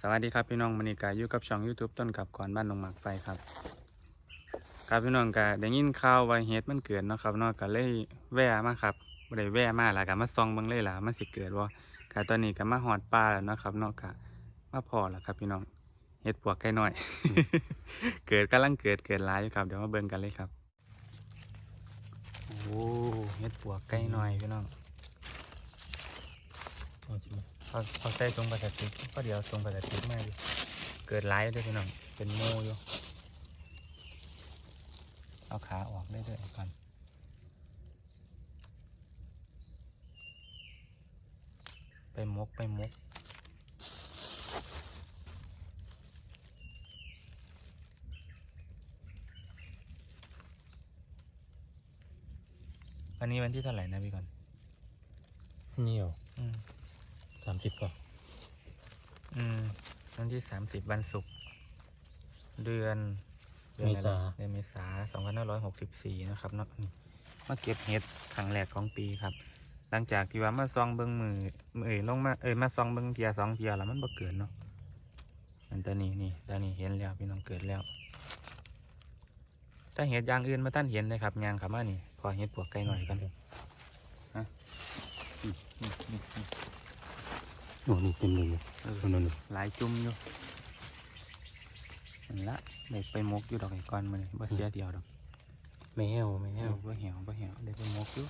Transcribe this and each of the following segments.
สวัสดีครับพี่น้องมณีกาอยู่กับช่อง YouTube ต้นกับก่อนบ้านหนองหมากไฟครับครับพี่น้องกาได้ยินข่าวว่าเฮ็ดมันเกิดเนาะครับเนาะก็เลยแว่มาครับบ่ได้แว่มาล่ะก็มาส่องเบิ่งเลยล่ะมันสิเกิดบ่ก็ตอนนี้ก็มาฮอดป่าแล้วเนาะครับเนาะก็มาพอแล้วครับพี่น้องเฮ็ดปวกไก่น้อย เกิดกำลังเกิดเกิดหลายอยู่ครับเดี๋ยวมาเบิ่งกันเลยครับโอ้เฮ็ดปวกไก่น้อยพี่น้อง เอาจริงพอพอใส่ตรงพลาสติกก็เดี๋ยวตรงพลาสติกมาอยู่เกิดไล่ด้วยพี่น้องเป็นโมอยู่เอาขาออกได้ด้วยก่อนไปมกไปมกวันนี้วันที่เท่าไหร่นะพี่ก่อนนี่เหรออืม สามสิบก่อนอืมวันที่สามสิบวันศุกร์เดือนดือนเมอะไรษานะเดือนเมษาสองพันห้าร้อยหกสิบสี่นะครับเนาะนี่มาเก็บเห็ดครั้งแรกของปีครับ หลังจากที่ว่ามาซองเบิ้งมือเอ้ยลงมาเอ้ยมาซองเบิ้งเทียสองเทียแล้วมันบ่เกิดเนาะอันตัวนี้นี่ตัวนี้เห็นแล้วพี่น้องเกิดแล้วถ้าเห็ดอย่างอื่นมาท่านเห็นเลยครับยางครับว่านี่พอเห็ดปวกไก่หน่อยกัน โอ้นี่เต็มเลยเออคนนั้นเลยหลายจุ่มอยู่นั่นละเด็กไปมกอยู่ดอกไอ้ก้อนมันบ่เสียเดียวดอกไม่แห้วไม่เอแห้อวบ่เหี่ยวบ่เหี่ยวเด็กไปมกอยู่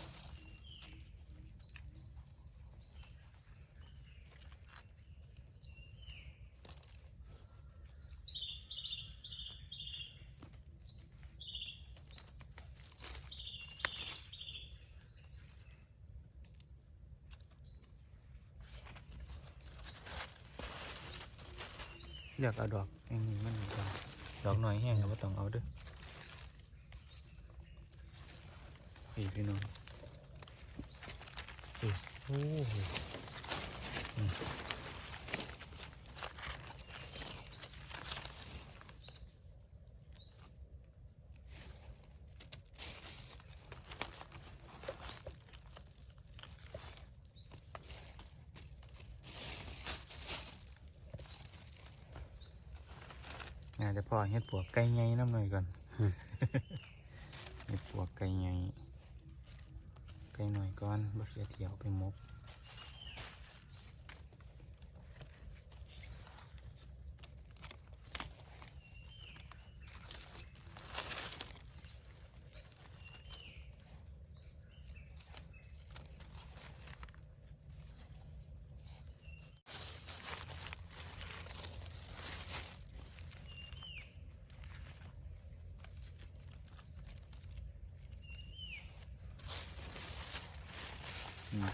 อยากเอาดอกอย่างนี้มันดอกดอกน้อยแห้งก็บ่ต้องเอาด้อพี่พี่น้องโอ้โห อาจจะพอ เฮ็ดปวกไก่ไงน้ำหน่อยก่อนเฮ็ดปวกไก่ไงไก่หน่อยก่อนบ่เสียเที่ยวไปมก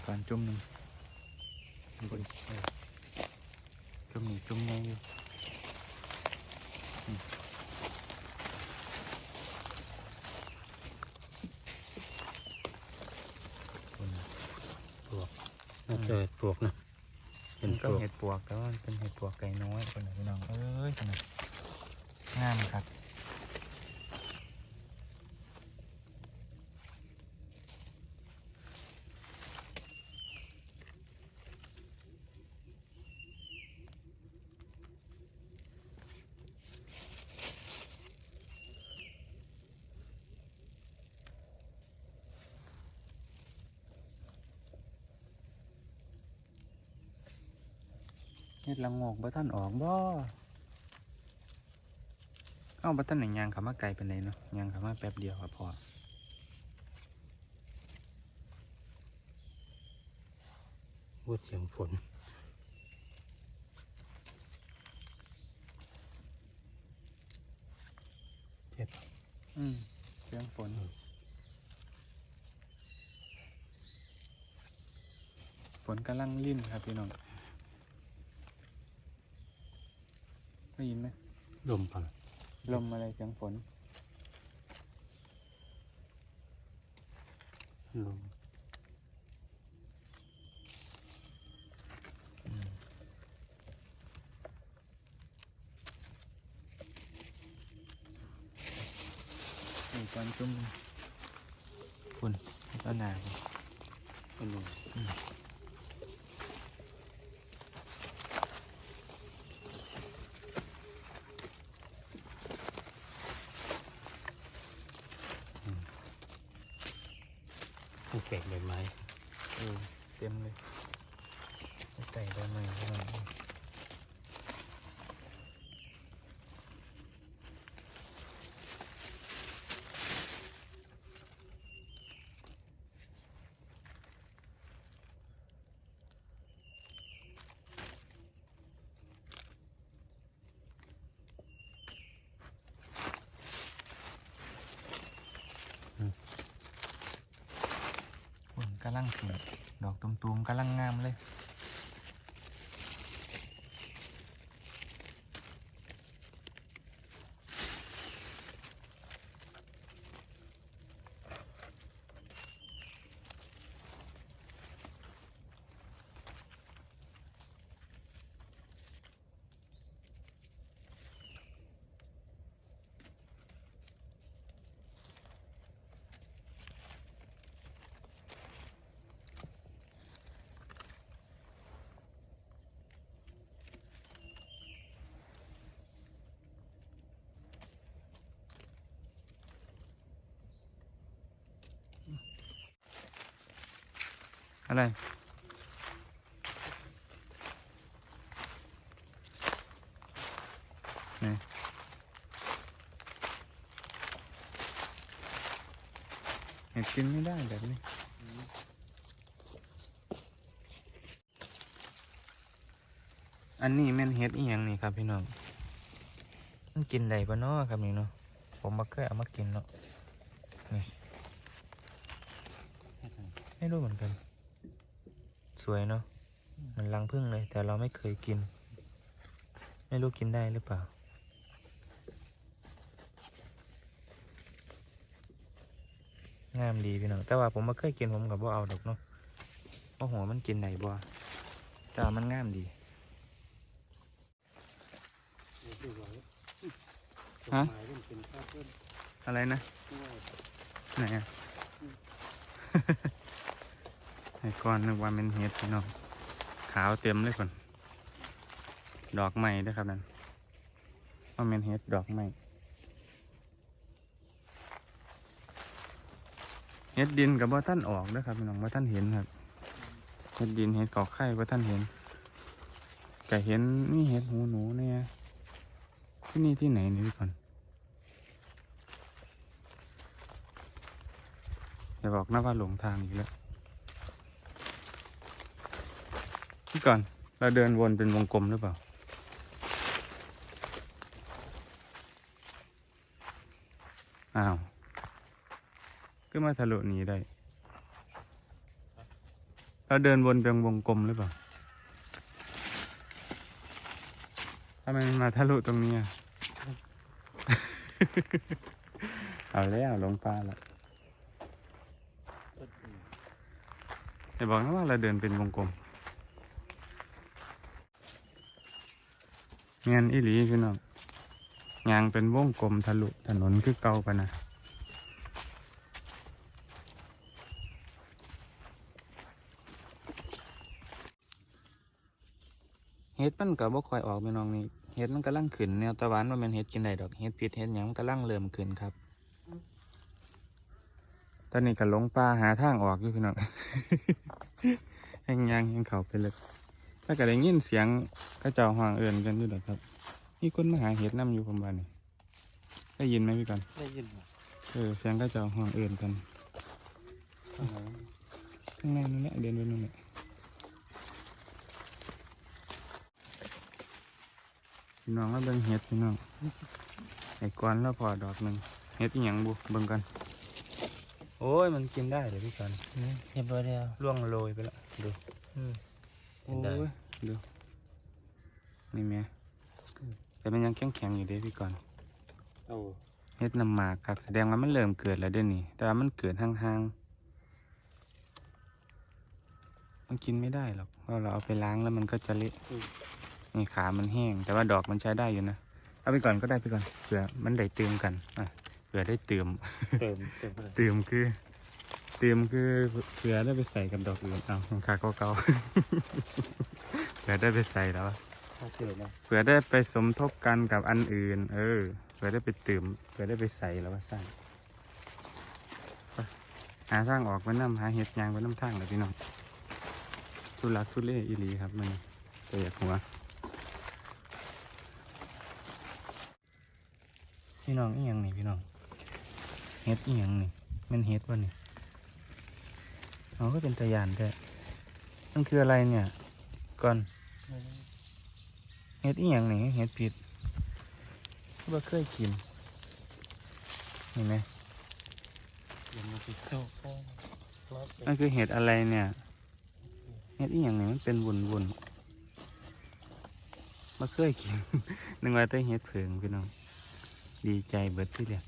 ก่อนจุ่มหนึ่งบนจุ่มหนี่งจุ่มไงอยู่อืมคนปลวกน่าจะปลวกนะเป็นก็เห็ดปลวกแต่ว่าเป็นเห็ดปลวกไก่น้อยคนไหนพี่น้องเอ้ยคนไหนงามครับ เห็ดละโงกบ่ท่านออกบ่เอ้าบ่ท่านหนึ่งยางเขามาไกลเป็นไรเนาะยางเขามาแป๊บเดียวครับพอพูดเสียงฝนเจ็บอืมเสียงฝนฝนกำลังลิ่นครับพี่น้อง ได้ยินไหมลมพังลมอะไรเสียงฝนลมนี่ตอนจุ่มคุณก็หนาวเป็น ลกใบไม้เออเต็มเลยใส่ได้ไหม กำลังขึ้นดอกตุ่มๆกำลังงามเลย อะไรไหนเห็ดกินไม่ได้แบบนี้อันนี้แม่นเห็ดอีหยังนี่ครับพี่น้อง มันกินได้ปะเนาะครับนี่เนาะ ผมมาเคยเอามากินเนาะไม่รู้เหมือนกัน สวยเนาะเหมันรังพึ่งเลย แต่เราไม่เคยกิน ไม่รู้กินได้หรือเปล่า งามดีพี่น้องแต่ว่าผมมาเคยกินผมกับว่าเอาดอกเนาะเพราะหัวมันกินไหนบ่แต่ว่ามันงามดีฮะไม้มันเป็นข้าวเพิ่มอะไรนะด้วยไหนอะ ไอ้ก้อนนึกว่าเป็นเห็ดพี่น้องขาวเต็มเลยก่อนดอกไม้ด้วยครับนั่นว่าเป็นเห็ดดอกไม้เห็ดดินกับว่าท่านออกด้วยครับพี่น้องว่าท่านเห็นครับเห็ดดินเห็ดกอกไข่ว่าท่านเห็นแต่เห็นนี่เห็ดหูหนูเนี่ยที่นี่ที่ไหนนี่พี่ก่อนอย่าบอกนะว่าหลงทางอีกแล้วพี่ ก่อน เราเดินวนเป็นวงกลมหรือเปล่า อ้าวก็มาทะลุนี้ได้ เราเดินวนเป็นวงกลมหรือเปล่าทำไมมันมาทะลุตรงนี้อะเอาแล้วลงป่าล้วต้นอื่นอย่าบอกนะว่าเราเดินเป็นวงกลม งียนอีหลีพี่น้องยางเป็นวงกลมทะลุถนนคือเก่าปะนะเฮ็ดมันก็บ่ค่อยออกพี่น้องนี่เฮ็ดมันกำลังขึ้นแนวตะวันว่ามันเฮ็ดกินได้ดอกเฮ็ดผิดเฮ็ดหยังมันกำลังเริ่มขึ้นครับ ตอนนี้ก็หลงป่าหาทางออกอยู่พี่น้อง แห่งยางแห่งเขาไปเลย ถ้าก็ได้ยินเสียงกระเจ้าห้องเอื่นกันอยู่ดอกครับมีคนมาหาเห็ดน้ำอยู่ผมบ้านนี่ได้ยินไหมพี่ก่อนได้ยินไหมเออเสียงกระเจ้าห้องเอื่นกันข้างหลังข้างหน้านั่นแหละเดินไปนู่นแหละพี่น้องแล้วเบิ่งเห็ดพี่น้องไอ้ก้อนแล้วพอดอกหนึ่งเห็ดอีหยังบุเบิ่งกัน โอ้ยมันกินได้เลยพี่ก่อนเรียบร้อยแล้วล่วงโรยไปแล้วดูอืม โอ้กินได้ยดูนี่แม่แต่มันยังแข็งแข็งๆอยู่เด้พี่ก่อนเอาเฮ็ดน้ำหมากครับแสดงว่ามันเริ่มเกิดแล้วเด้อนี่ แต่ว่ามันเกิดห่างๆมันกินไม่ได้หรอกเพราะเราเอาไปล้างแล้วมันก็จะเละนี่ขามันแห้ง แต่ว่าดอกมันใช้ได้อยู่นะเอาไปก่อนก็ได้ไปก่อนเผื่อมันได้เติมกันอะเผื่อได้เติมเติมเติมอะไรเติมคือ เติมคือเผื่อได้ไปใส่กับดอกอื่นเอาของขาเก่าๆ เผื่อได้ไปใส่แล้วข้าวเกลือนะเผื่อได้ไปสมทบกันกับอันอื่น เออเผื่อได้ไปตื่มเผื่อได้ไปใส่แล้วว่าใส่ไปหหาทางออกไปน้ำหาเห็ดยางไปน้ำทางเลยพี่น้องทุลักทุเลอีหลีครับมันเสียหัวพี่น้องอีหยังนี่พี่น้องเห็ดอีหยังนี่แมันเห็ดวะนี่ เอาก็เป็นตะยานแต่มันคืออะไรเนี่ย ก่อนเห็ดอีหยังนี่เห็ดผิดว่าเคยกินเห็นไหมเดี๋ยวมันจะเข้าเข้าล็อกมันคือเห็ดอะไรเนี่ยเห็ดอีหยังนี่มันเป็นวุนวุนๆมาเคยกินนึกว่าแต่เห็ดเผิงพี่น้องดีใจเบิดที่เดียว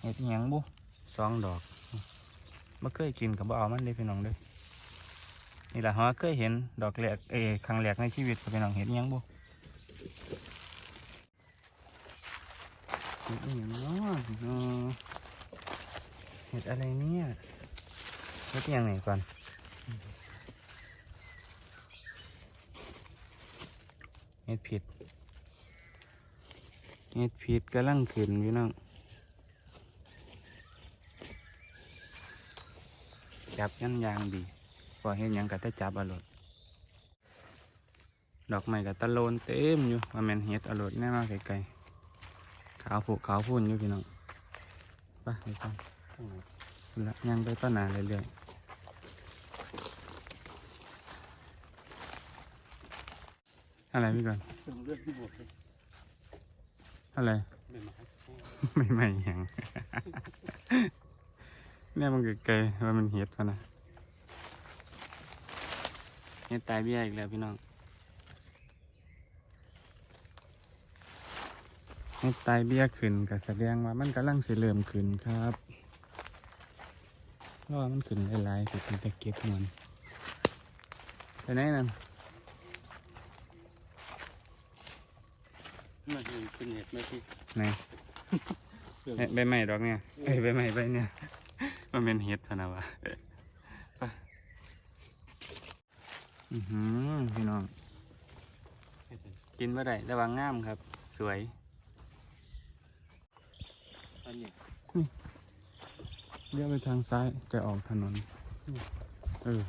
เห็ดอีหยังบุสองดอก มาเคยกินกับบ่เอามันเลยพี่น้องเด้อนี่แหละฮะเคยเห็นดอกแรกเอครั้งแรกในชีวิตพี่น้องเห็ดอีหยังบุเห็ดอยังเนาะเนาะเห็ดอะไรเนี่ยเห็ดยังไหนก่อนเห็ดผิดเห็ดผิดกำลังขึ้นพี่น้อง จับยันยางดีพอเห็นหยังก็จะจับเอรรถดอกไม้กับตะโลนเต็มอยู่ว่าแมนเห็ดเอรรถแน่มากไกลๆขาวผูกขาวพุ่นอยู่พี่น้องไปไปก่อนพุ่นละยังไปต้นหนาเรื่อยๆอะไรพี่ก่อนเติมเลือดที่บวกเลยอะไรไม่มาไม่ไม่หยัง เนี่ยมันไกลๆว่ามันเห็ดพะนะเห็ดตายเบี้ยอีกแล้วพี่น้องเห็ดตายเบี้ยขึ้นก็แสดงว่ามันกำลังสิเริ่มขึ้นครับรอมันขึ้นหลายๆก็เป็นตะเก็บมันไปไหนนั่นมาเห็นเป็นเห็ดไหมพี่ไหนเรื่องเอ๊ะใบใหม่ดอกเนี่ยเอ้ยใบใหม่ใบเนี่ย มันเป็นเห็ดพะนะวะไปอือหือพี่น้องเห็ดเป็นกินเมื่อไรระวังงามครับ สวยอันนี้เลี้ยวไปทางซ้ายจะออกถนน เออ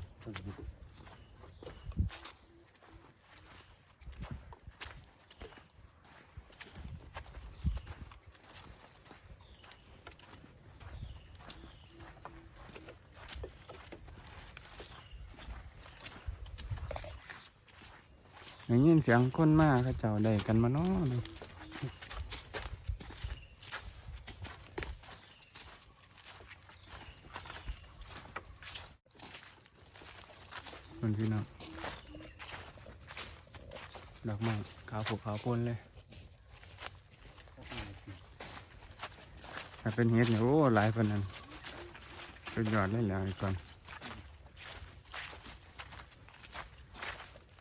อย่างนี้เสียงคนมากเขาเจ้าได้กันมาเนาะเลยคนพี่น้องดอกไม้ขาวผูกขาวปนเลยถ้าเป็นเห็ดเนี่ยโอ้หลายคนนั้นสุดยอดเลยแหล้วก่อน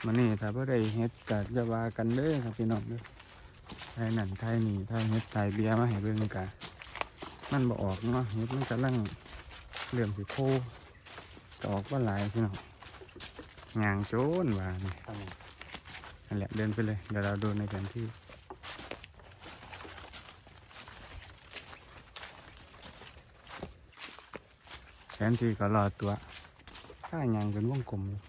มันนี่ถ้าบ่ได้เฮ็ดกัจะว่ากันเด้อครับพี่น้องเด้อไทยนั่นไทยนี่ไทยเฮ็ดไทยเบียร์มาให้เบิ่งกะมันบ่ออกเนาะเฮ็ดมันกำลังเริ่มสิโพจะออกว่าหลายพี่น้องงางโจนว่านี่ทำไงนั่นแหละเดินไปเลยเดี๋ยวเราดูในแผนที่แผนที่ก็รอตัวข้ายางเป็นวงกลมอยู่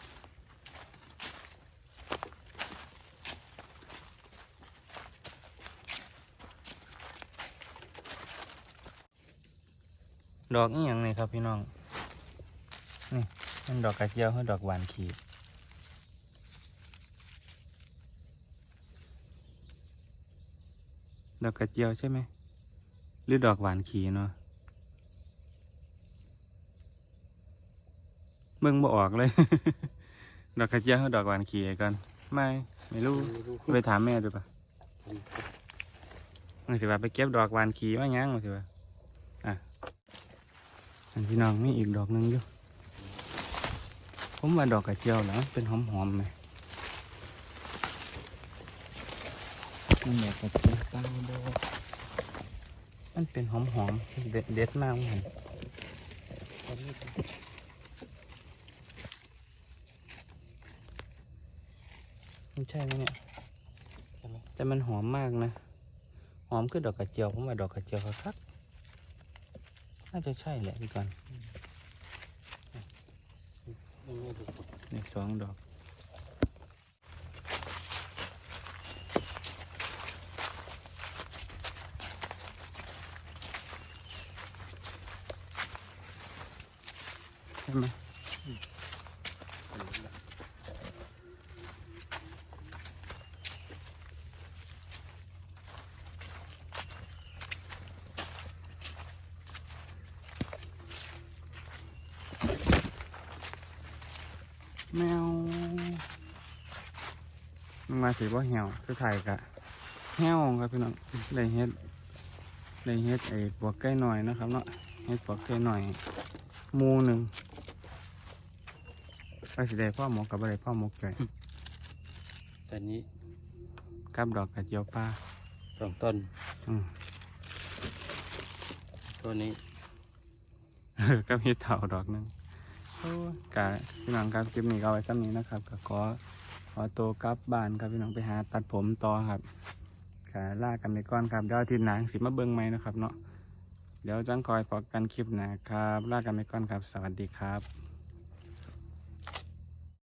ดอกนี่ยังไงครับพี่น้อง นี่มันดอกกระเจียวคือดอกหวานขีดดอกกระเจียวใช่ไหม หรือดอกหวานขีเนาะเบิ่งบ่ออกเลย ดอกกระเจียวกับดอกหวานขีกันไม่ไม่รู้ไปถามแม่ดูปะมันสิว่าไปเก็บดอกหวานขีว่าหยังมันสิว่าอะอัน พี่น้องมีอีกดอกหนึ่งอยู่ ผมว่าดอกกระเจียวแล้วเป็นหอมๆไหมมันดอกกระเจียวเต้าดอกมันเป็นหอมหอมๆเด็ดเด็ดมากเลยมันใช่ไหมเนี่ยแต่มันหอมมากนะ หอมคือดอกกระเจียวผมว่าดอกกระเจียวครับ น่าจะใช่แหละพี่กันนี่สองดอกใช่ไหม แมวมันมาสิว่าเหี่ยวคือไทยกะแห้วครับพี่น้องได้เฮ็ดได้เฮ็ดไอ้ปวกไก่หน่อยนะครับเนาะเฮ็ดปวกไก่หน่อยหมูหนึ่งไปสิได้พ่อหมกกับอะไรพ่อหมกจ่อยตอนนี้กับดอกกระเจียวปลาสองต้นอืมตัวนี้เออก็มีเต่าดอกหนึงโอ้ย กะพี่น้องครับคลิปนี้ก็ไว้ซ้ำนี้นะครับก็ขอขอตัวกลับบ้านครับพี่น้องไปหาตัดผมต่อครับกะล่ากันไปก่อนครับเดี๋ยวอทีหนังสิมาเบิ้งไหมนะครับเนาะเดี๋ยวจังคอยพอกันคลิปหนะครับล่ากันไปก่อนครับ สวัสดีครับ